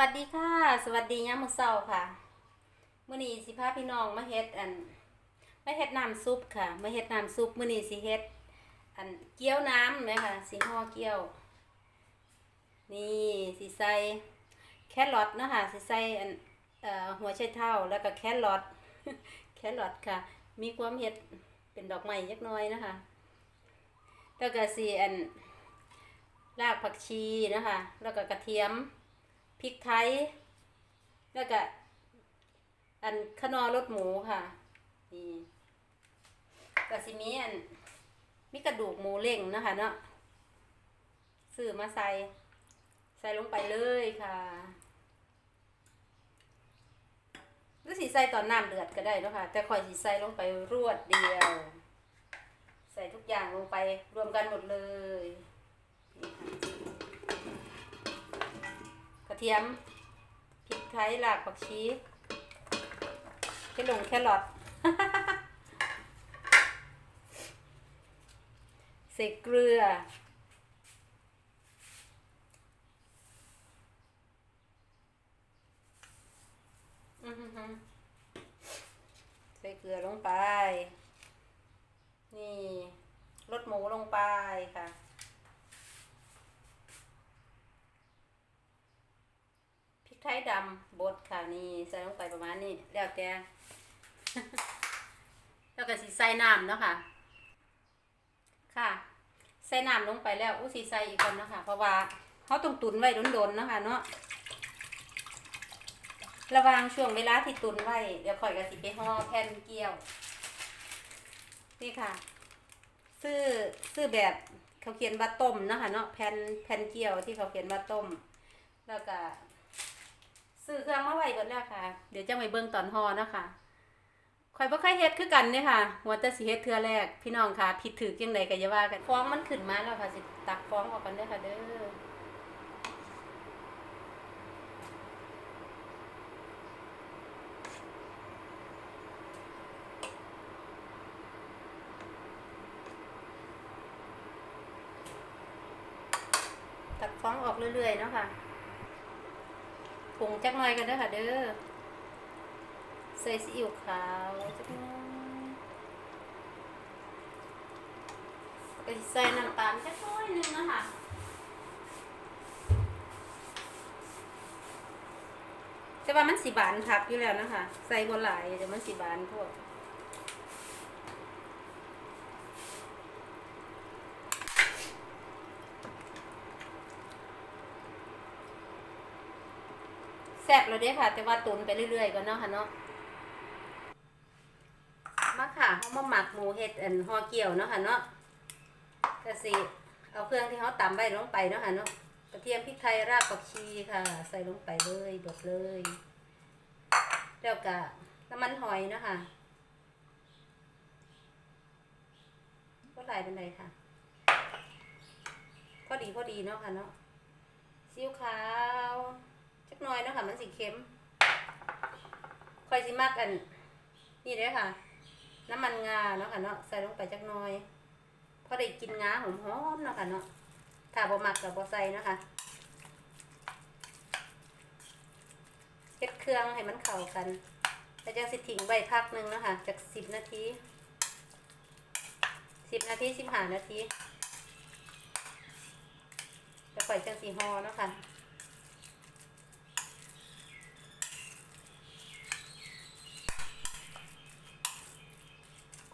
วัสดีค่ะ สวัสดียามมื้อเช้าค่ะมื้อนี้สิพาพี่น้องมาเฮ็ดอันมาเฮ็ดน้ำซุปค่ะมาเฮ็ดน้ำซุปมื้อนี้สิเฮ็ดอันเกี๊ยวน้ำเลยค่ะสิห่อเกี๊ยว นี่สิใส่แครอทเนาะคะสิใส่อันเอ่อหัวไชเท้าแล้วก็แครอทแครอทค่ะ มีความเฮ็ดเป็นดอกไม้ยักน้อยนะคะแล้วก็สิอันรากผักชีนะคะ แล้วก็กระเทียม ริกไทย แล้วก็อันขนอรสหมูค่ะ นี่ก็สิมีอันมีกระดูกหมูเล่งนะคะเนาะซื้อมาใส่ ใส่ลงไปเลยค่ะหรือสีใส่ตอนน้ำเดือดก็ได้เนาะคะแต่ข่อยสีใส่ลงไปรวดเดียว ใส่ทุกอย่างลงไปรวมกันหมดเลย ทียมพริกไทยรากผักชีแค่ลงแค่หลอดใส่เกลือ ใส่เกลือลงไป นี่รสหมูลงไปค่ะ พริกไทย ดำบดค่ะนี่ใส่ลงไปประมาณนี้แล้วแต่แล้วก็สิใส่น้ำเนาะค่ะ ค่ะ ใส่น้ำลงไปแล้วอู้สิใส่อีกก่อนเนาะค่ะ เพราะว่าเขาต้องตุนไว้โดนๆเนาะค่ะเนาะระว่างช่วงเวลาที่ตุนไว้ เดี๋ยวข่อยก็สิไปห่อแผ่นเกี๊ยว นี่ค่ะ ซื้อซื้อแบบเขาเขียนว่าต้มเนาะค่ะเนาะแผ่นแผ่นเกี๊ยวที่เขาเขียนว่าต้ม แล้วก็ ซื้อเครื่องมาไว้เบิดแล้วค่ะ เดี๋ยวจะไปเบิ่งตอนห่อเนาะค่ะข่อยบ่เคยเฮ็ดคือกันเนี่ยค่ะหัวแต่สิเฮ็ดเทื่อแรก พี่น้องค่ะ ผิดถือจังไดก็อย่าว่ากันฟองมันขึ้นมาแล้วค่ะ สิตักฟองออกกันเด้อค่ะเด้อตักฟองออกเรื่อยๆเนาะค่ะ ผงจักหน่อยกันเด้อค่ะเด้อใส่ซีอิ๊วขาวจักหน่อยก็ใส่น้ำตาลจักหน่อยนึงนะคะแต่ว่ามันสีบานผักอยู่แล้วนะคะ ใส่บ่หลายเดี๋ยวมันสีบานพวก แล้วเด้ค่ะ แต่ว่าตุนไปเรื่อยๆก่อนเนาะค่ะเนาะมาค่ะเขามาหมักหมูเห็ดอันห่อเกี่ยวเนาะค่ะเนาะก็สิเอาเครื่องที่เขาตำไว้ลงไปเนาะค่ะเนาะกระเทียมพริกไทยรากผักชีค่ะ ใส่ลงไปเลยบดเลยแล้วก็น้ำมันหอยเนาะค่ะก็หลายเป็นไรค่ะพอดีพอดีเนาะค่ะเนาะซีอิ๊วขาว จักน่อยเนาะค่ะมันสีเค็มคอยสิมากอัน นี่เด้อค่ะ น้ำมันงาเนาะค่ะเนาะใส่ลงไปจักน่อยพอได้กินงาหอมๆเนาะค่ะเนาะถ้าบ่มักก็บ่ใส่เนาะค่ะเฮ็ดเครื่องให้มันเข้ากันแล้วจังสิทิ้งไว้พักหนึงเนาะค่ะจาก10นาที10นาที15นาทีแล้วค่อยจังสิห่อเนาะค่ะ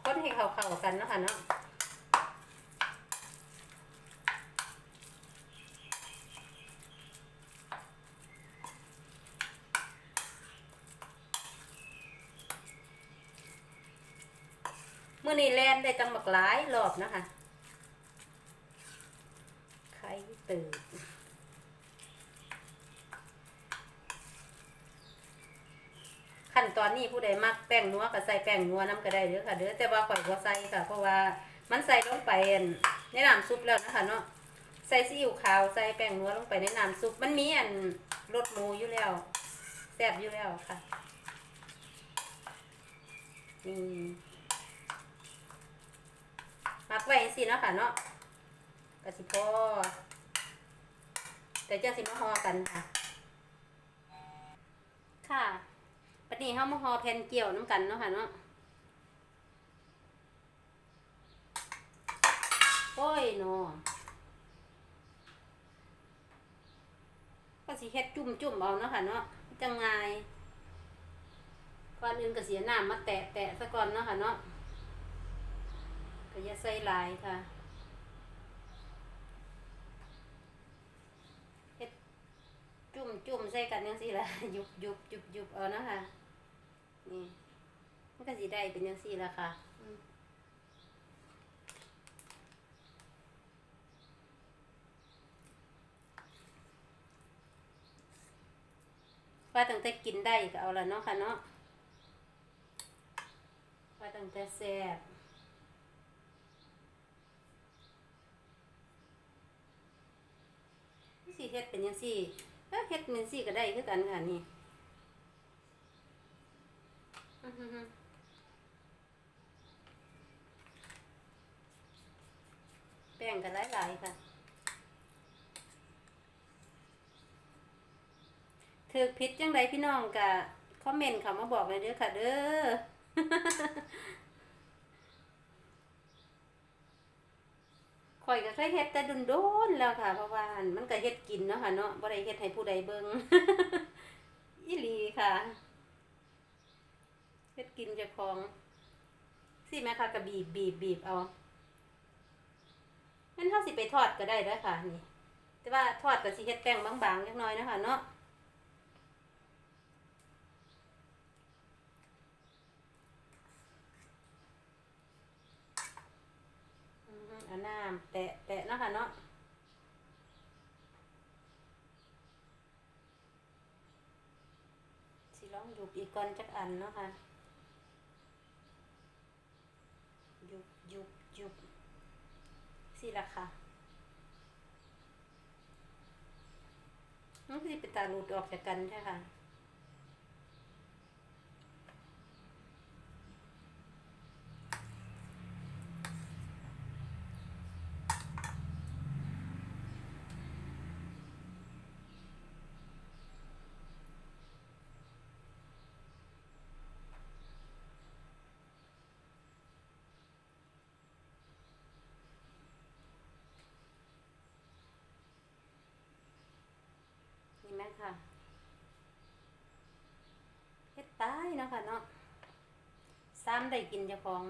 คนให้เขาเข้ากันเนาะค่ะเนาะเมื่อนี้แล่นได้ตั้งบักหลายรอบนะคะไข่ตื่นขั้น ตอนนี้ผู้ใดมักแป้งนัวก็ใส่แป้งนัวน้ำก็ได้เด้อค่ะเด้อแต่ว่าข่อยบ่ใส่ค่ะ เพราะว่ามันใส่ลงไปในน้ำซุปแล้วนะคะเนาะใส่ซีอิ๊วขาวใส่แป้งนัวลงไปในน้ำซุปมันมีอันรสหมูอยู่แล้วแซ่บอยู่แล้วค่ะนี่มักไว้จังซี่เนาะค่ะเนาะก็สิพอแต่จังสิมาห่อกันค่เดี๋ยวข่อยสิเอาเครื่องที่เขาเข้าส่ลงไปเลยใส่ลงไปเลยแล้วก็น้ำมันหอกันค่ะ ค่ะ เนี้เฮามาห่อแผ่นเกี่ยวน้ำกันเนาะค่ะเนาะโอ้ยเนาะก็สิเฮ็ดจุ่มๆเอาเนาะค่ะเนาะจังไงก่อนอื่นก็เสียน้ำมาแตะแตะซะก่อนเนาะค่ะเนาะก็อย่าใส่ลายค่ะจุ่มจุ่มใส่กันยังสี่ละยุบยุบยุบยุบเอานะคะ นี่มันก็สีได้เป็นยังสี่ละค่ะว่าตั้งแต่กินได้ก็เอาละเนาะค่ะเนาะว่าตั้งแต่แซ่บสีเฮ็ดเป็นยังสี่เอ้ยเฮ็ดเป็นสี่ก็ได้คือกันค่ะนี่อื้อหือหือ แป้งกันหลายๆค่ะถือผิดจังไดพี่น้องกะคอมเมนต์เขามาบอกเลยเด้อค่ะเด้อข่อยก็เคยเฮ็ดแต่โดนแล้วค่ะเพราะว่าหั่นมันก็เฮ็ดกินเนาะค่ะเนาะบ่ได้เฮ็ดให้ผู้ใดเบิ่งอีหลีค่ะ ฮ็ดกินจ้าของสิแม่ค่ะก็บีบบีบบีบเอางั้นเฮาสิไปทอดก็ได้เด้อค่ะ นี่ แต่ว่าทอดก็สิเฮ็ดแป้งบางๆจักน่อยนะคะเนาะอือฮึเอาน้ำแตะแตะนะคะเนาะสิลองยุบอีกก่อนจักอันเนาะค่ะ ยุบยุบยุบสิละค่ะมันคือเป็นตาหลุดออกจากกันใช่ค่ะ นี่แม่ ค่ะเฮ็ดตายเนาะค่ะเนาะซ้ำได้กินเจ้าของ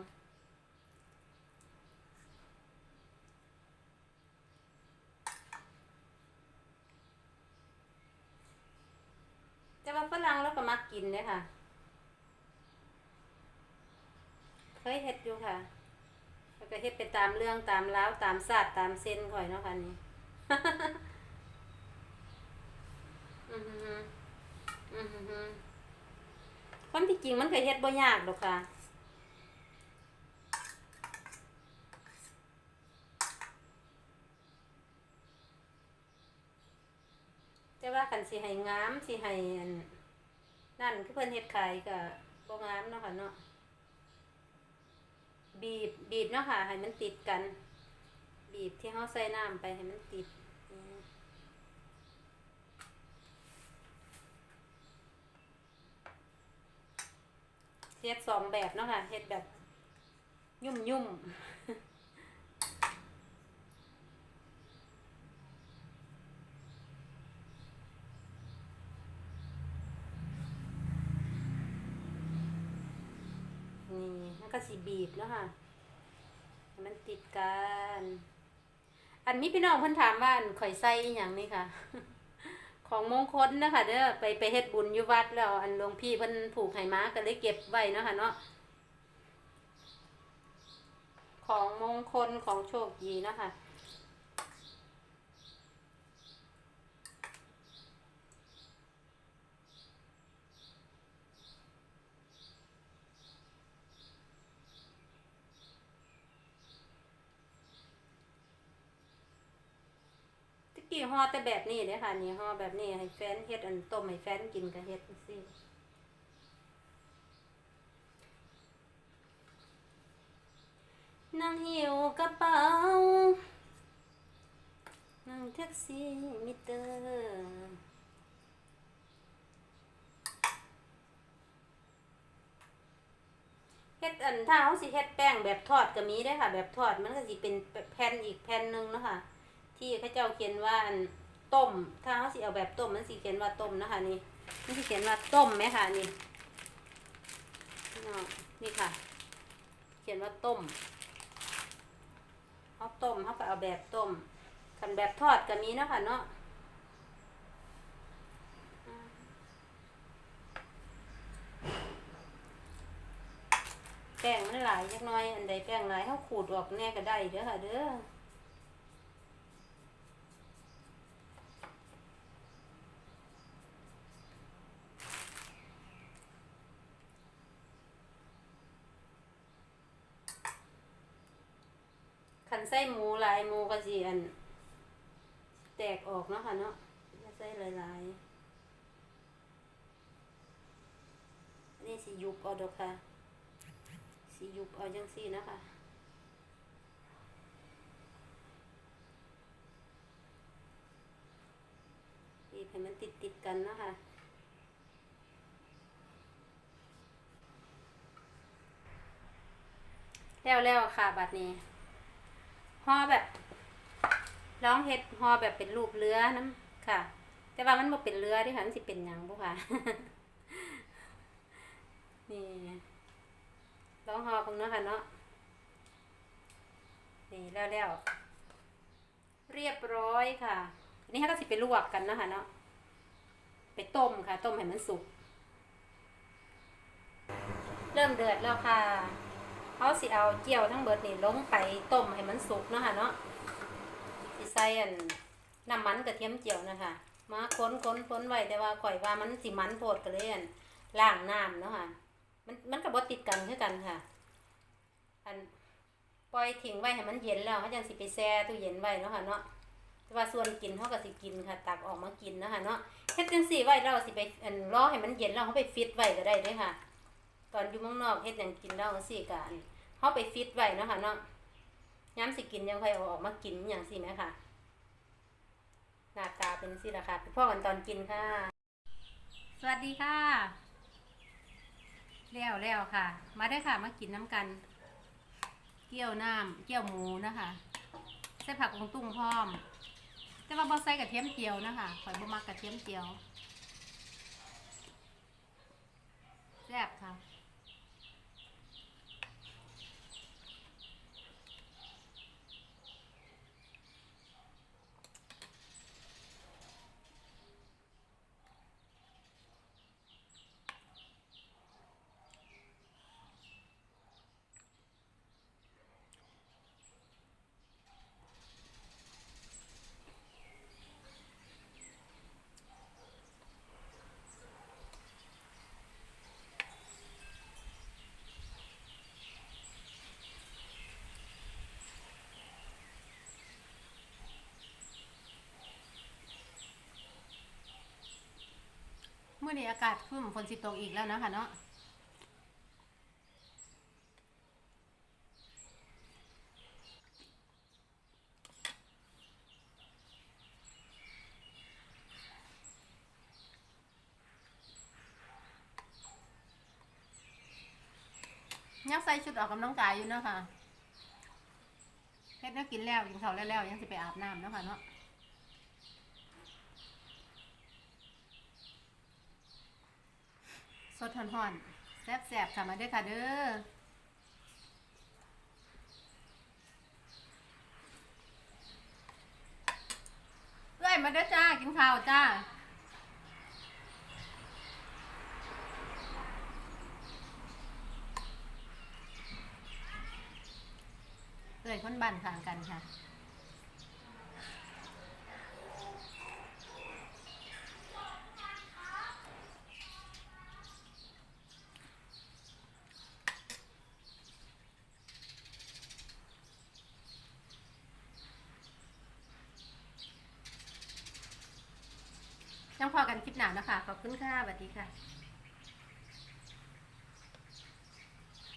แต่ว่าฝรั่งเราก็มักกินเด้อค่ะ เคยเฮ็ดอยู่ค่ะแล้วก็เฮ็ดไปตามเรื่องตามราวตามศาสตร์ตามเส้นข่อยเนาะค่ะนี่ อือหืออือหือความที่จริงมันก็เฮ็ดบ่ยากดอกค่ะแต่ว่าคันสิให้งามสิให้นนั่นคือเพิ่นเฮ็ดขายก็บ่งามเนาะค่ะเนาะบีบบีบเนาะค่ะให้มันติดกัน บีบที่เฮาใส่น้ำไปให้มันติดอืม เฮ็ดสองแบบเนาะค่ะเฮ็ดแบบยุ่มยุ่มนี่มันก็สีบีบเนาะค่ะ มันติดกัน อันนี้พี่น้องเพิ่นถามว่าอันข่อยใส่อหย่างนี้ค่ะ ของมงคลนะคะเด้อไปไปเฮ็ดบุญอยู่วัดแล้วอันหลวงพี่เพิ่นผูกไห้มาก็เลยเก็บไว้เนาะค่ะเนาะของมงคลของโชคดีเนาะค่ะ กี้ห่อแต่แบบนี้เด้อค่ะนี่ห่อแบบนี้ให้แฟนเฮ็ดอันต้มให้แฟนกินก็เฮ็ดจังซี่นั่งหิวกระเป๋า นั่งแท็กซี่มิเตอร์เฮ็ดอันถ้าเขาสิเฮ็ดแป้งแบบทอดก็มีได้ค่ะ แบบทอดมันก็สิเป็นแผ่นอีกแผ่นหนึ่งเนาะค่ะ ที่เขาเจ้าเขียนว่าอันต้ม ถ้าเขาสิเอาแบบต้มมันสิเขียนว่าต้มนะคะนี่มันสิเขียนว่าต้มไหมคะนี่นี่ค่ะ เขียนว่าต้มเขาต้มเขาก็เอาแบบต้มคันแบบทอดก็มีนะคะเนาะแป้งมันหลายจักหน้อยอันใดแป้งหลายเขาขูดออกแน่ก็ได้เด้อค่ะเด้อ ขั นไส้หมูหลายหมูก็สิอัน แตกออกเนาะค่ะเนาะอย่าใส่หลายๆอันนี้สิยุบเอาดอกค่ะสิยุบเอาจังซี่นะคะบีบให้มันติดติดกันนะคะแล้วแล้วๆค่ะบัดนี้ อแบบร้องเฮ็ดหอแบบเป็นรูปเรือน้ำค่ะ แต่ว่ามันบ่เป็นเรือเดิค่ะมันสิเป็นหยังบ่ค่ะ นี่ร้องห่อคงเนาะค่ะเนาะนี่แล้วแล้วเรียบร้อยค่ะอันนี้เขาก็สิไปลวกกันเนาะค่ะเนาะไปต้มค่ะ ต้มให้มันสุก เริ่มเดือดแล้วค่ะ เขาสิเอาเจียวทั้งเบิดนี่ลงไปต้มให้มันสุกเนาะค่ะเนาะสิใส่อันน้ำมันกระเทียมเจียวนะคะมาค้นค้นค้นไว้แต่ว่าข่อยว่ามันสิมันโพดก็เลยอันล้างน้ำเนาะค่ะ มันมันก็บ่ติดกันคือกันค่ะ อันปล่อยทิ้งไว้ให้มันเย็นแล้วเขาจังสิไปแช่ตู้เย็นไว้เนาะค่ะเนาะแต่ว่าส่วนกินเขาก็สิกินค่ะ ตักออกมากินเนาะค่ะเนาะเฮ็ดจังซี่ไว้แล้วสิไปอันรอให้มันเย็นแล้วเขาไปฟิตไว้ก็ได้เด้อค่ะ ตอนอยู่เมืองนอกเฮ็ดหยังกินแล้วจังซี่ก็อัน เขาไปฟิตไว้นะคะเนาะย้ำสิกินยังค่อยเอาออกมากินอย่างสิไหมค่ะหน้าตาเป็นสิละค่ะพ่อกันตอนกินค่ะ สวัสดีค่ะแล้วแล้วค่ะ มาได้ค่ะมากินน้ำกัน เกี๊ยวน้ำเกี๊ยวหมูนะคะใส่ผักกงตุ้งพร้อม แต่ว่าบ่ใส่กระเทียมเจียวนะคะข่อยบ่มักกระเทียมเจียวแซ่บค่ะ มื่อนี้อากาศครึ้มฝนสิตกอีกแล้วนะคะเนาะยังใส่ชุดออกกำลังกายอยู่เนาะคะเฮ็ดแน้วกินแล้วกินข้าวแล้วแล้วยังสิไปอาบน้ำเนาะค่ะเนาะ สดห่อนๆแซ่บๆค่ะมาด้อค่ะเด้อเอ้ยมาเด้อจ้า กินข้าวจ้าเอ้ยคนบ้านข้างกันค่ะ ยังพอกันคลิปหนานะคะ ขอบ คุณค่ะสวัสดีค่ะ